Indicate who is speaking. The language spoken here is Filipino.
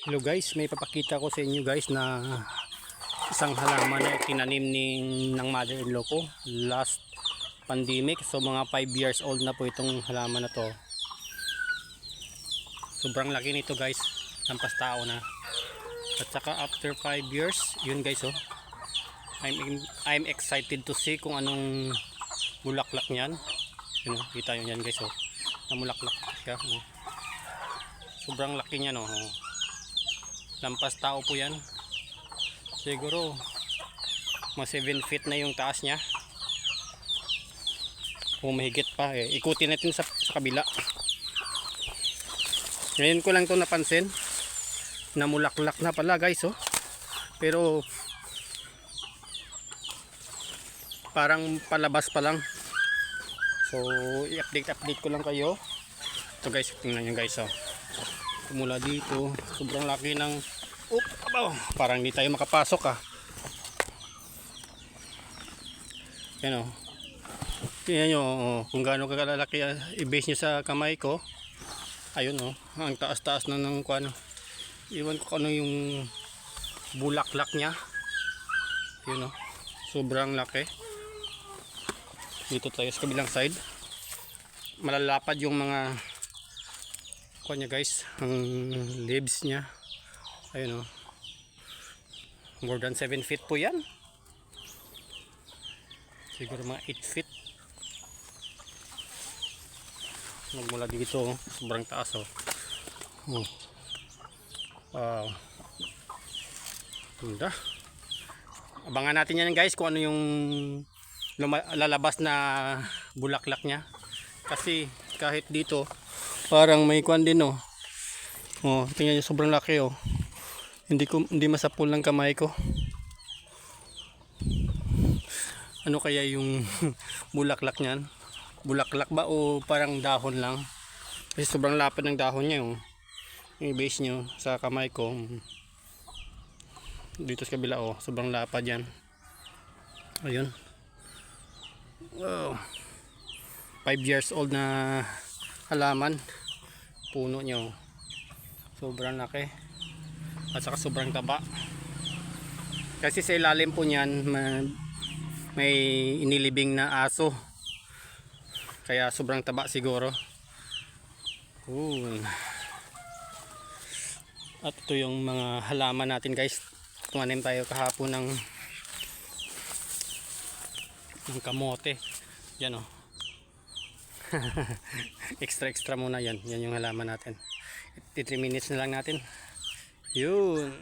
Speaker 1: Hello guys, may papakita ko sa inyo guys na isang halaman na tinanim ni, ng mother-in-law ko last pandemic. So mga 5 years old na po itong halaman na to. Sobrang laki nito guys, lampas tao na. At saka after 5 years, yun guys oh. I'm, I'm excited to see kung anong bulaklak niyan. Yun oh, kita yun yan guys oh. Namulaklak siya. Oh. Sobrang laki niya no. Oh. Lampas tao po yan. Siguro mga 7 feet na yung taas niya. Kung mahigit pa eh. Ikutin natin sa, sa kabila. Ngayon ko lang to napansin. Namulaklak na pala guys oh. Pero parang palabas pa lang. So i-update update ko lang kayo. Ito guys, tingnan nyo guys oh mula dito sobrang laki ng oh, abaw, parang hindi tayo makapasok ah. Yan o tingnan nyo oh, kung gaano kalalaki ah, i-base nyo sa kamay ko ayun o ang taas taas na ng kuano iwan ko kung ano yung bulaklak nya yun o sobrang laki. Dito tayo sa kabilang side. Malalapad yung mga kuha niya guys. Ang leaves niya. Ayun o more than 7 feet po yan. Siguro mga 8 feet. Magmula dito oh. sobrang taas oh. oh. wow. Ganda. Abangan natin yan guys kung ano yung lalabas na bulaklak niya. Kasi kahit dito parang may kwan din oh. Oh, tingnan niyo sobrang laki oh. Hindi ko hindi masapul ng kamay ko. Ano kaya yung bulaklak niyan? Bulaklak ba o parang dahon lang? Kasi sobrang lapad ng dahon niya oh. Yung base niyo sa kamay ko. Dito sa kabila oh, sobrang lapad yan. Ayun. Wow. 5 years old na halaman puno nyo. Sobrang laki. At saka sobrang taba. Kasi sa ilalim po nyan ma- may inilibing na aso. Kaya sobrang taba siguro. Ooh. at ito yung mga halaman natin guys. Tumanim tayo kahapon ng ng kamote. Yan o oh extra extra muna yan. Yan yung halaman natin. 3 minutes na lang natin. Yun